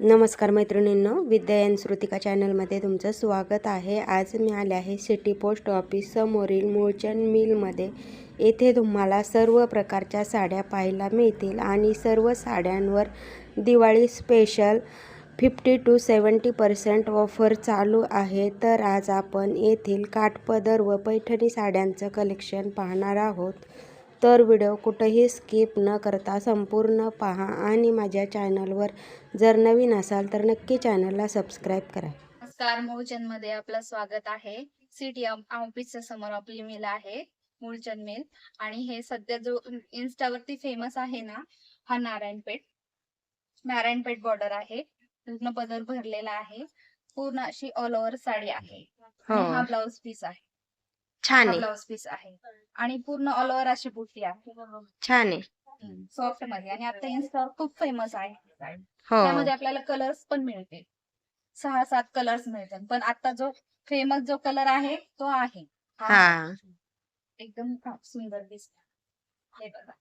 नमस्कार मैत्रिणींनो विद्यायन श्रुतिका चॅनलमध्ये तुमचं स्वागत आहे. आज मी आले आहे सिटी पोस्ट ऑफिस समोरील मूळचंद मिलमध्ये. येथे तुम्हाला सर्व प्रकारच्या साड्या पाहायला मिळतील आणि सर्व साड्यांवर Diwali special fifty two seventy percent offer चालू आहे. तर आज आपण येथील काठपदर व पैठणी साड्यांचं कलेक्शन पाहणार आहोत. तर व्हिडिओ कुठंही स्किप न करता संपूर्ण पहा आणि माझ्या चॅनलवर जर नवीन असाल तर नक्की चॅनलला सबस्क्राईब करा. नमस्कार मूळचंदमध्ये आपलं स्वागत आहे. सिटी ऑफिसच्या समोर आपली मिल आहे मूळचंद मिल. आणि हे सध्या जो इन्स्टावरती फेमस आहे ना हा नारायणपेठ. नारायणपेठ बॉर्डर आहे. पूर्ण पदर भरलेला आहे. पूर्ण अशी ऑल ओव्हर साडी आहे. आणि हा हो ब्लाउज पीस आहे. छान आहे. ब्लाउज पीस आहे. आणि पूर्ण ऑल ओव्हर अशी बुट्टी आहे. छान आहे. सॉफ्टमध्ये आणि आता इन्स्टावर खूप फेमस आहे. हो. त्यामध्ये आपल्याला कलर्स पण मिळतील. सहा सात कलर्स मिळतील. पण आता जो फेमस जो कलर आहे तो आहे. हा. हा. एकदम सुंदर दिसत हे बघा.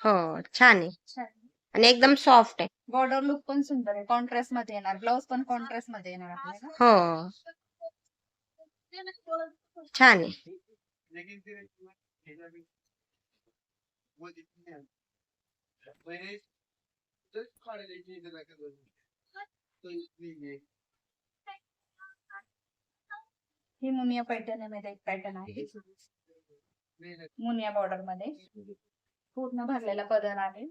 हो छान आहे. छान आणि एकदम सॉफ्ट आहे. बॉर्डर लुक पण सुंदर आहे. कॉन्ट्रास्टमध्ये येणार. ब्लाउज पण कॉन्ट्रास्टमध्ये येणार आपल्याला. हो. छान आहे. ही मुनिया पैठणी मध्ये एक पॅटर्न आहे. मुनिया बॉर्डरमध्ये. पूर्ण भरलेला पदर आहे.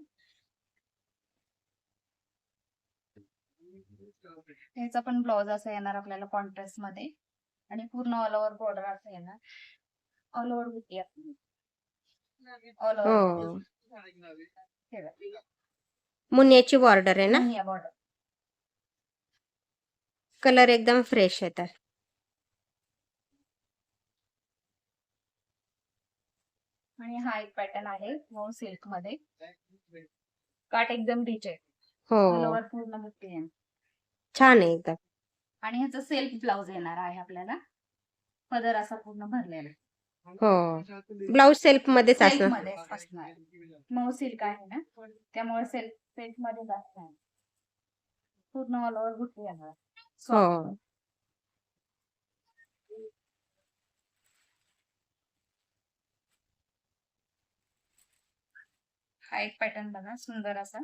त्याचा पण ब्लाउज असा येणार आपल्याला कॉन्ट्रास्टमध्ये. आणि पूर्ण ऑल ओव्हर बॉर्डर असं येणार ऑल ओव्हर बुटी ऑल ओव्हर मुनियाची बॉर्डर आहे ना? मुनिया बॉर्डर कलर एकदम फ्रेश येतात आणि हा एक पॅटर्न आहे मऊ सिल्कमध्ये. काट एकदम रिच आहे. हो. पूर्ण बुट्टी आहे. छान आहे एकदम. आणि ह्याचं सेल्फ ब्लाउज येणार आहे आपल्याला. पदर असा पूर्ण भरलेला हो. ब्लाऊज सेल्फ मध्येच सेल्फ असणार. मध्ये असणार मऊ सिल्क आहे ना? त्यामुळे सेल्फ सेल्फ मध्येच असणार. पूर्ण ऑल ओव्हर बुट्टी येणार. हो. हा एक पॅटर्न बघा सुंदर असा.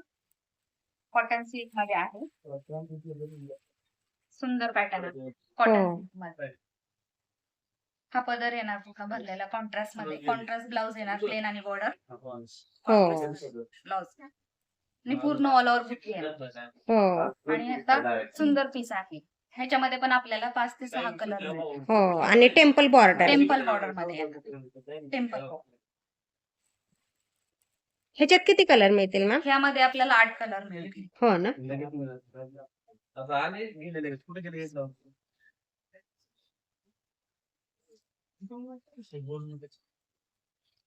कॉटन सिल्कमध्ये आहे. सुंदर पॅटर्न आहे. कॉटन हो. सिल्कमध्ये हा पदर येणार पूर्ण भरलेला कॉन्ट्रास्टमध्ये. कॉन्ट्रास्ट ब्लाउज येणार प्लेन आणि बॉर्डर हो ब्लाउज आणि पूर्ण ऑल ओव्हर येणार. हो. आणि आता सुंदर पीस आहे. ह्याच्यामध्ये पण आपल्याला पाच ते सहा कलर हो. आणि टेम्पल बॉर्डर टेम्पल बॉर्डरमध्ये येणार टेम्पल ह्याच्यात किती कलर मिळतील मॅम ह्यामध्ये आपल्याला आठ कलर मिळतील. हो ना?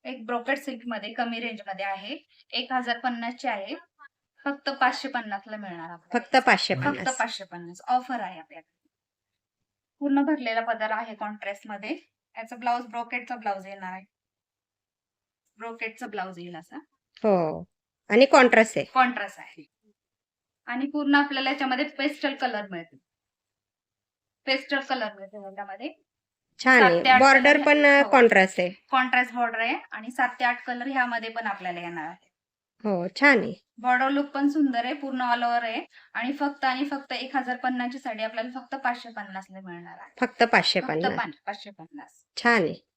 एक ब्रोकेट सिल्कमध्ये कमी रेंजमध्ये आहे. एक हजार पन्नास ची आहे. फक्त पाचशे पन्नास ला मिळणार. फक्त पाचशे फक्त पन्नास पाचशे पन्नास. ऑफर आहे आपल्याकडे. पूर्ण भरलेला पदर आहे कॉन्ट्रास्टमध्ये. याचा ब्लाउज ब्रोकेटचा ब्लाउज येणार आहे. ब्रोकेटचा ब्लाउज येईल असा. हो. आणि कॉन्ट्रास्ट आहे. कॉन्ट्रास्ट आहे. आणि पूर्ण आपल्याला याच्यामध्ये पेस्टल कलर मिळतील. पेस्टल कलर मिळतील याच्यामध्ये. छान आहे. बॉर्डर पण आहे. हो. कॉन्ट्रास्ट आहे. कॉन्ट्रास्ट बॉर्डर आहे आणि सात ते आठ कलर ह्यामध्ये पण आपल्याला येणार आहे. हो छान आहे. बॉर्डर लुक पण सुंदर आहे पूर्ण ऑल ओव्हर आहे. आणि फक्त आणि फक्त एक हजार पन्नासची साडी आपल्याला फक्त पाचशे पन्नास ला मिळणार आहे. फक्त पाचशे फक्त पन्नास. पाच- पाचशे पन्नास. छान आहे.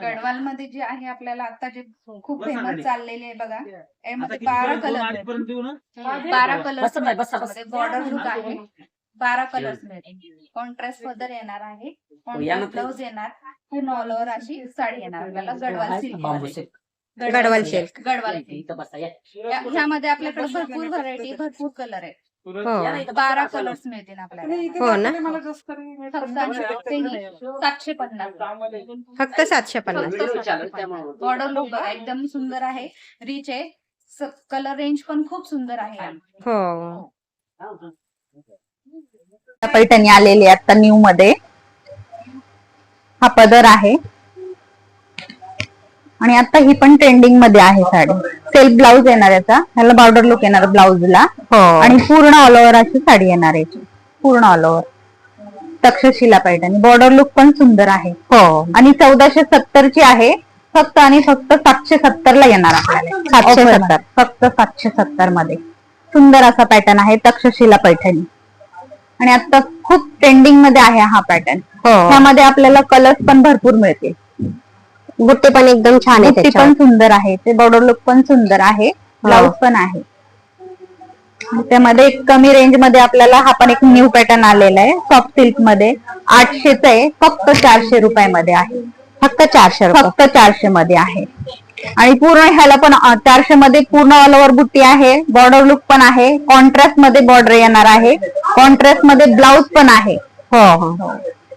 गडवाल मध्ये जे आहे आपल्याला आता जे खूप फेमस चाललेले आहे बघा. यामध्ये बारा कलर बारा कलर बॉर्डर लुक आहे. बारा कलर्स मिळतील कॉन्ट्रास्ट पदर येणार आहे. कॉन्ट्रास्ट ब्लाउज येणार. पूर्ण ऑल ओव्हर अशी साडी येणार. आपल्याला गडवाल सिल्क गडवाल सिल्क गडवाल ह्यामध्ये आपल्याकडे भरपूर व्हरायटी भरपूर कलर आहे हो. बारा कलर्स मिळतील आपल्याला. हो ना. फक्त ही. सातशे पन्नास. फक्त सातशे पन्नास. बॉर्डर लुक बघा एकदम सुंदर आहे. रिच आहे. कलर रेंज पण खूप सुंदर आहे यामध्ये. हो. पैठणी आलेली आहे आता न्यू मध्ये. हा पदर आहे. आणि आता ही पण ट्रेंडिंगमध्ये आहे साडी. सेल्फ ब्लाऊज येणार याचा. ह्याला बॉर्डर लुक येणार ब्लाऊजला हो. आणि पूर्ण ऑल ओव्हर अशी साडी येणार याची. पूर्ण all over Takshashila Paithani border look पण सुंदर आहे. हो. आणि चौदाशे सत्तर ची आहे. फक्त आणि फक्त सातशे सत्तर ला येणार आपल्याला. सातशे सत्तर. फक्त सातशे सत्तरमध्ये. सुंदर असा पॅटर्न आहे तक्षशिला पैठणी. आणि आता खूप ट्रेंडिंगमध्ये आहे हा पॅटर्न हो. त्यामध्ये आपल्याला कलर्स पण भरपूर मिळतील. बुट्टे पण एकदम छान आहे पण सुंदर आहे. ते बॉर्डर लुक पण सुंदर आहे. ब्लाऊज पण आहे. त्यामध्ये एक कमी रेंजमध्ये आपल्याला हा पण एक न्यू पॅटर्न आलेला आहे. सॉफ्ट सिल्कमध्ये आठशेच आहे. फक्त चारशे रुपयामध्ये आहे. फक्त चारशे फक्त चारशे मध्ये आहे. आणि पूर्ण ह्याला पण चारशे मध्ये पूर्ण ऑल ओव्हर बुट्टी आहे. बॉर्डर लुक पण आहे. कॉन्ट्रास्टमध्ये बॉर्डर येणार आहे. कॉन्ट्रास्टमध्ये ब्लाऊज पण आहे. हो हो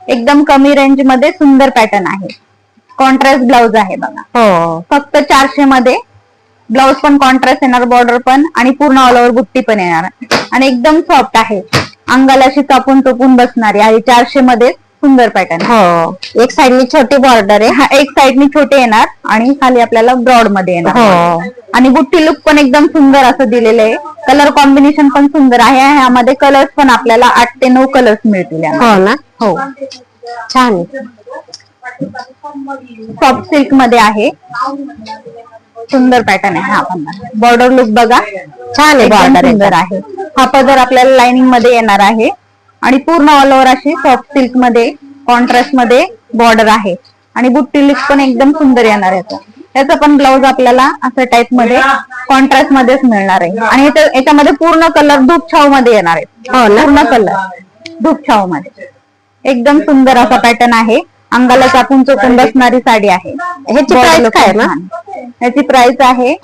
एकदम कमी रेंजमध्ये सुंदर पॅटर्न आहे. कॉन्ट्रास्ट ब्लाऊज आहे बघा. हो. फक्त चारशे मध्ये ब्लाऊज पण कॉन्ट्रास्ट येणार बॉर्डर पण आणि पूर्ण ऑल ओव्हर बुट्टी पण येणार. आणि एकदम सॉफ्ट आहे. अंगाला अशी कापून टोपून बसणारी आहे. चारशे मध्ये सुंदर पॅटर्न हो. एक साइडनी छोटी बॉर्डर आहे. हा एक साइडनी छोटे येणार आणि खाली आपल्याला ब्रॉडमध्ये येणार. हो. आणि बुट्टी लुक पण एकदम सुंदर असं दिलेलं आहे. कलर कॉम्बिनेशन पण सुंदर आहे. ह्यामध्ये कलर्स पण आपल्याला आठ ते नऊ कलर्स मिळतील यामध्ये. हो ना? हो. छान आहे. सॉफ्ट सिल्कमध्ये आहे. सुंदर पॅटर्न आहे. हा पण बॉर्डर लुक बघा. छान आहे बॉर्डर आहे. हा पदर आपल्याला लाइनिंगमध्ये येणार आहे. आणि पूर्ण ऑल ओव्हर अशी सॉफ्ट सिल्कमध्ये कॉन्ट्रास्टमध्ये बॉर्डर आहे. आणि बुट्टी लुक पण एकदम सुंदर येणार याचा याचा पण ब्लाऊज आपल्याला असं टाईपमध्ये कॉन्ट्रास्ट मध्येच मिळणार आहे. आणि याच्या- याच्यामध्ये पूर्ण कलर धूप छावमध्ये येणार आहे. हो? पूर्ण कलर धूप छावमध्ये. एकदम सुंदर असा पॅटर्न आहे. अंगाला चापून चोपून बसणारी साडी आहे. ह्याची प्राइस look काय? छान. ह्याची प्राइस आहे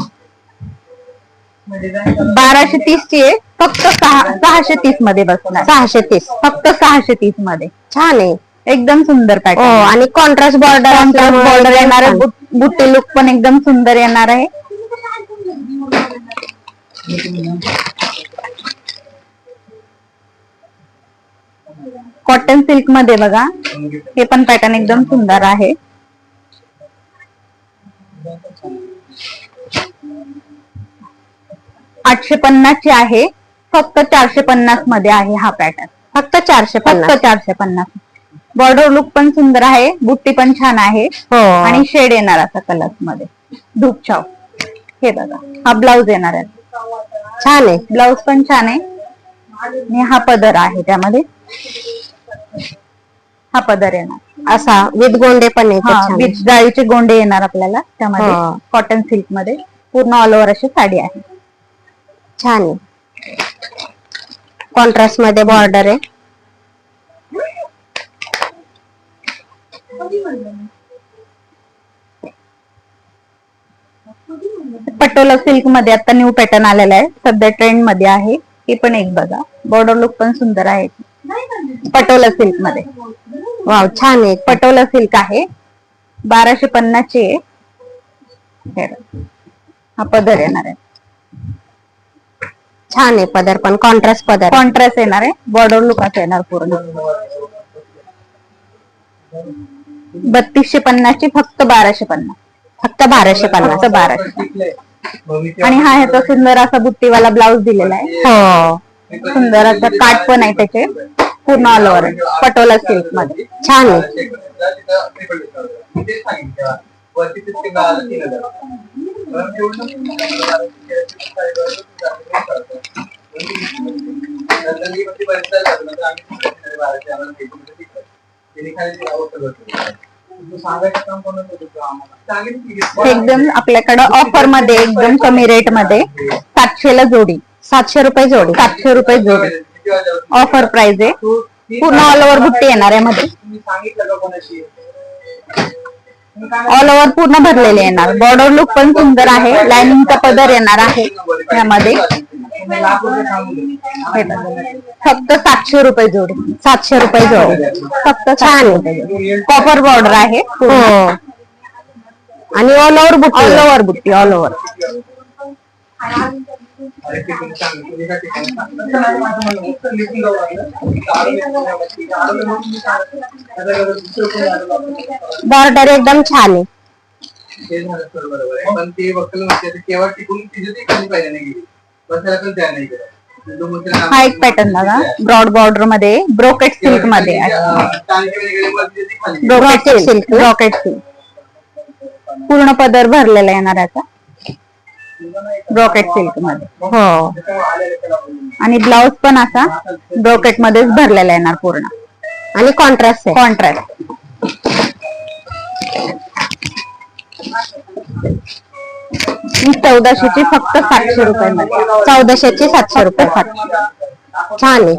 बाराशे तीस ची आहे. फक्त सहा सहाशे तीसमध्ये बसणार. सहाशे तीस. फक्त सहाशे तीसमध्ये. छान आहे. एकदम सुंदर हो पॅटर्न आणि कॉन्ट्रास्ट बॉर्डर बॉर्डर येणार आहे. बुट- बुट्टी लुक पण एकदम सुंदर येणार आहे. कॉटन सिल्कमध्ये बघा. हे पण पॅटर्न एकदम सुंदर आहे. आठशे पन्नास ची आहे. फक्त चारशे पन्नासमध्ये आहे हा पॅटर्न फक्त चारशे फक्त चारशे पन्नास. बॉर्डर लुक पण सुंदर आहे. बुट्टी पण छान आहे. हो. आणि शेड येणार असा कलरमध्ये. धूप छाव हे बघा. हा ब्लाऊज येणार आहे. छान आहे. ब्लाऊज पण छान आहे. आणि हा पदर आहे त्यामध्ये. हा पदर येणार. असा विथ गोंडे पण आहे हा. विथ जाळीचे गोंडे येणार आपल्याला. त्यामध्ये हा. कॉटन सिल्कमध्ये पूर्ण ऑल ओव्हर अशी साडी आहे. छान आहे. कॉन्ट्रास्टमध्ये बॉर्डर आहे. पटोला सिल्कमध्ये आता न्यू पॅटर्न आलेला आहे. सध्या ट्रेंडमध्ये आहे. हे पण एक बघा. बॉर्डर लुक पण सुंदर आहे. पटोला सिल्कमध्ये. वाव छान आहे. पटोला सिल्क आहे. बाराशे पन्नास ची आहे हे पदर येणार आहे. छान आहे पदर पण कॉन्ट्रास्ट पदर. कॉन्ट्रास्ट येणार आहे. बॉर्डर लुक असं येणार पूर्ण. बत्तीसशे पन्नास ची फक्त बाराशे पन्नास. फक्त बाराशे पन्नास. बाराशे आणि हा ह्याचा सुंदर असा बुट्टीवाला ब्लाऊज दिलेला आहे. हो. सुंदर असं काट पण आहे त्याचे. पूर्ण ऑल ओव्हर पटोला सिल्कमध्ये. छान आहे. एकदम आपल्याकडं ऑफरमध्ये एकदम कमी रेटमध्ये सातशेला जोडी. सातशे रुपये जोडी. सातशे रुपये जोडी. ऑफर प्राइस आहे. पूर्ण ऑल ओव्हर बुट्टी येणार आहे मध्ये. ऑल ओव्हर पूर्ण भरलेले येणार. बॉर्डर लुक पण सुंदर आहे. लाइनिंगचा पदर येणार आहे यामध्ये. फक्त सातशे रुपये जोडी. सातशे रुपये जोडी. फक्त छान. कॉपर बॉर्डर आहे हो. आणि ऑल ओव्हर बुक ऑल ओव्हर बुट्टी ऑल ओव्हर बॉर्डर एकदम छान आहे. पण ते केव्हा टिकून तिथे ते खाली पाहिजे नाही गेली बसायला पण नाही हा एक पॅटर्न बघा ब्रॉड बॉर्डरमध्ये ब्रोकेट सिल्कमध्ये. ब्रोकेट सिल्क ब्रोकेट सिल्क पूर्ण पदर भरलेला येणार याचा ब्रोकेट सिल्कमध्ये. हो. आणि ब्लाउज पण असा ब्रोकेट मध्येच भरलेला येणार पूर्ण. आणि कॉन्ट्रास्ट कॉन्ट्रास्ट चौदाशेची फक्त सातशे रुपये मध्ये. चौदाशेचे सातशे रुपये फाट छान आहे.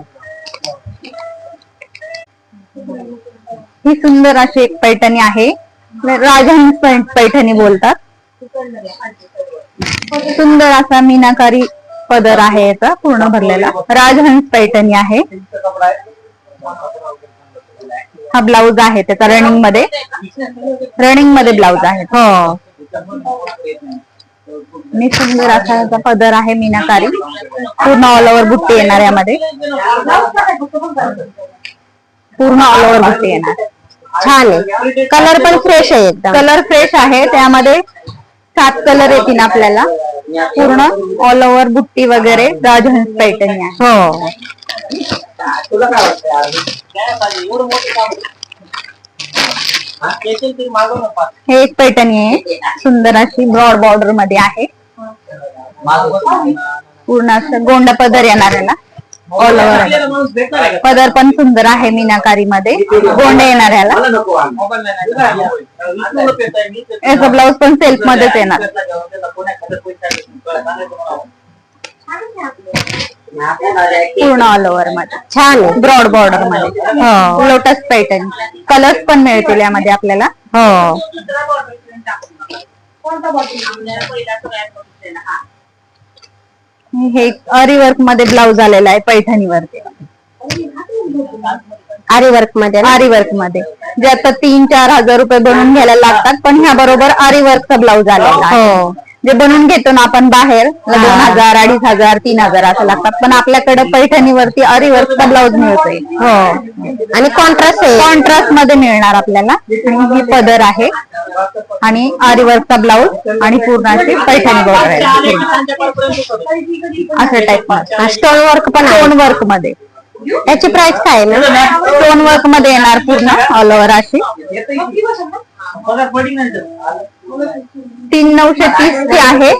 ही सुंदर अशी एक पैठणी आहे. राजहंस पैठणी बोलतात. सुंदर असा मीनाकारी पदर आहे याचा पूर्ण भरलेला. राजहंस पैठणी आहे. हा ब्लाऊज आहे त्याचा रनिंगमध्ये. रनिंगमध्ये ब्लाऊज आहे हो मी सुंदर असा याचा पदर आहे मीनाकारी. पूर्ण ऑल ओव्हर बुट्टी येणार यामध्ये. पूर्ण ऑल ओव्हर बुट्टी येणार. छान आहे. कलर पण फ्रेश आहे एकदम. कलर फ्रेश आहे. त्यामध्ये सात कलर येतील आपल्याला पूर्ण ऑल ओव्हर बुट्टी वगैरे राजहंस पैठणी आहे हो. हा, ना एक पैठणी आहे सुंदर अशी ब्रॉड बॉर्डरमध्ये आहे. पूर्ण असं गोंडा पदर येणार याला ऑल ओव्हर आहे पण सुंदर आहे मीनाकारी मध्ये. गोंडे येणार याला. याचा ब्लाउज पण सिल्क मध्येच येणार. पूर्ण ऑल ओव्हरमध्ये. छान आहे ब्रॉड बॉर्डरमध्ये. हो लोटस पैठणी कलर्स पण मिळतील यामध्ये आपल्याला. हो. हे अरी वर्कमध्ये ब्लाउज आलेला आहे पैठणीवरती. आरी वर्कमध्ये? आरी वर्कमध्ये. जे आता तीन चार हजार रुपये बनवून घ्यायला लागतात पण ह्या बरोबर आरी वर्कचा ब्लाउज आलेला आहे. हो. जे बनवून घेतो ना आपण बाहेर दोन हजार अडीच हजार तीन हजार असं लागतात. पण आपल्याकडे पैठणीवरती अरी वर्कचा ब्लाउज मिळतोय. हो. आणि कॉन्ट्रास्ट कॉन्ट्रास्टमध्ये मिळणार आपल्याला. आणि ही पदर आहे. आणि आरी वर्कचा ब्लाउज आणि पूर्ण अशी पैठणी बॉर्डर आहे असं टाईप स्टोन वर्क पण स्टोन वर्कमध्ये. याची प्राइस काय आहे ना स्टोन वर्कमध्ये येणार पूर्ण ऑल ओव्हर अशी. तीन नऊशे तीस ची आहे.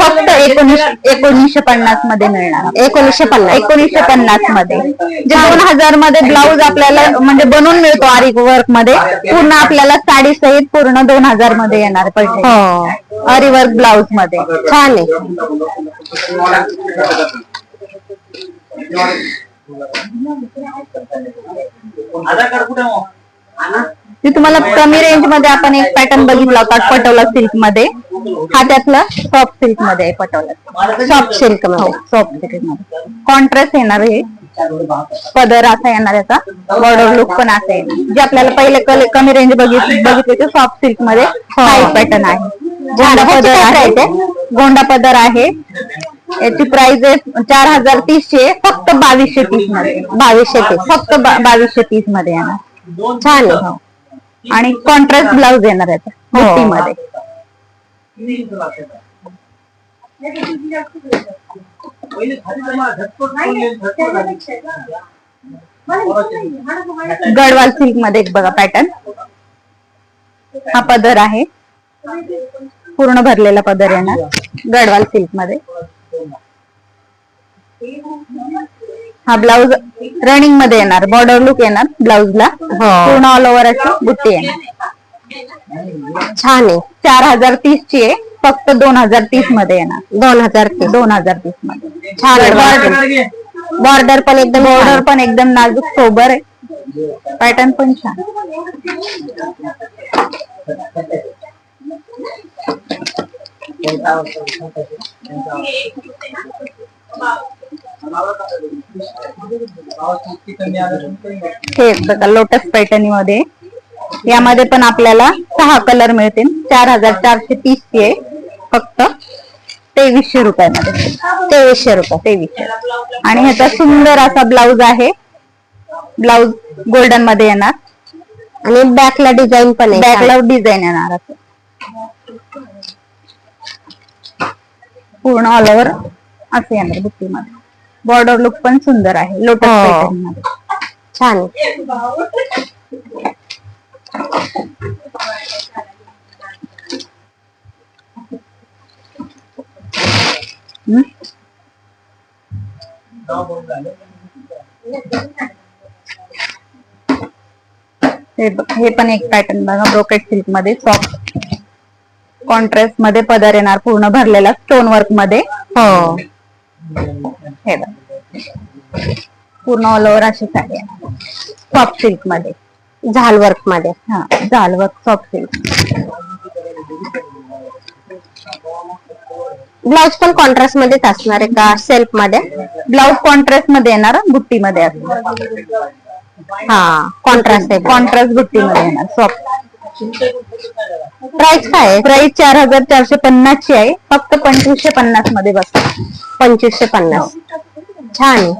फक्त एकोणीसशे एकोणीसशे पन्नासमध्ये मिळणार. एकोणीसशे पन्नास एकोणीसशे पन्नासमध्ये. जे दोन हजारमध्ये ब्लाऊज आपल्याला म्हणजे बनवून मिळतो आरी वर्कमध्ये पूर्ण आपल्याला साडी सहित पूर्ण दोन हजारमध्ये येणार पैसे हो. आरी वर्क ब्लाऊजमध्ये. छान आहे. ते तुम्हाला कमी रेंजमध्ये आपण एक पॅटर्न बघितला होता पटोला सिल्कमध्ये हा त्यातला सॉफ्ट सिल्कमध्ये आहे पटोला. सॉफ्ट सिल्कमध्ये सॉफ्ट सिल्कमध्ये. कॉन्ट्रास्ट येणार हे पदर असा येणार याचा. बॉर्डर लुक पण असा येणार. जे आपल्याला पहिले कल- कमी रेंज बघितली बघितले ते सॉफ्ट सिल्कमध्ये हा. पॅटर्न आहे. गोंडा पदर आहे? गोंडा पदर आहे. याची प्राइस आहे चार हजार तीसशे फक्त बावीसशे तीसमध्ये बावीसशे तीस फक्त बावीसशे तीसमध्ये येणार. छान आणि कॉन्ट्रास्ट ब्लाउज येणार आहे बुट्टी मध्ये गडवाल सिल्कमध्ये एक बघा पॅटर्न हा पदर आहे. पूर्ण भरलेला पदर येणार. गडवाल सिल्कमध्ये हा ब्लाउज रनिंगमध्ये येणार बॉर्डर लुक येणार ब्लाउजला पूर्ण ऑल ओव्हर अशी बुट्टी येणार छान आहे. चार हजार तीस ची आहे फक्त दोन हजार तीसमध्ये येणार. दोन हजार तीस. दोन हजार तीसमध्ये. छान आहे. बॉर्डर. बॉर्डर पण एकदम बॉर्डर पण एकदम नाजूक सोबर आहे. पॅटर्न पण छान. हे लोटस पैठणी मध्ये यामध्ये पण आपल्याला सहा कलर मिळतील. चार हजार चारशे तीस ची आहे फक्त तेवीसशे रुपयामध्ये. तेवीसशे रुपये तेवीसशे. आणि ह्याचा सुंदर असा ब्लाऊज आहे. ब्लाऊज गोल्डनमध्ये येणार. आणि बॅकला डिझाईन पण आहे. बॅकला डिझाईन येणार असं. पूर्ण ऑल ओव्हर असं येणार बुट्टीमध्ये बॉर्डर लुक पण सुंदर आहे लोटस हो. पॅटर्नमध्ये छान. हम्म. हे ब- हे पण एक पॅटर्न बघा ब्रोकेट सिल्कमध्ये सॉफ्ट कॉन्ट्रास्टमध्ये पदर येणार पूर्ण भरलेला स्टोन वर्कमध्ये हो हे बघ. पूर्ण ऑल ओव्हर अशी साडी आहे. सॉफ्ट सिल्कमध्ये. झाल वर्कमध्ये. हा झाल वर्क सॉफ्ट सिल्क ब्लाउज पण कॉन्ट्रास्ट मध्येच असणार आहे का? सेल्फमध्ये? ब्लाऊज कॉन्ट्रास्टमध्ये येणार बुट्टी मध्ये असणार हा कॉन्ट्रास्ट आहे कॉन्ट्रास्ट बुट्टी मध्ये येणार सॉफ्ट प्राइस काय आहे? प्राइस चार हजार चारशे पन्नास ची आहे. फक्त पंचवीसशे पन्नासमध्ये बस पंचवीसशे पन्नास. छान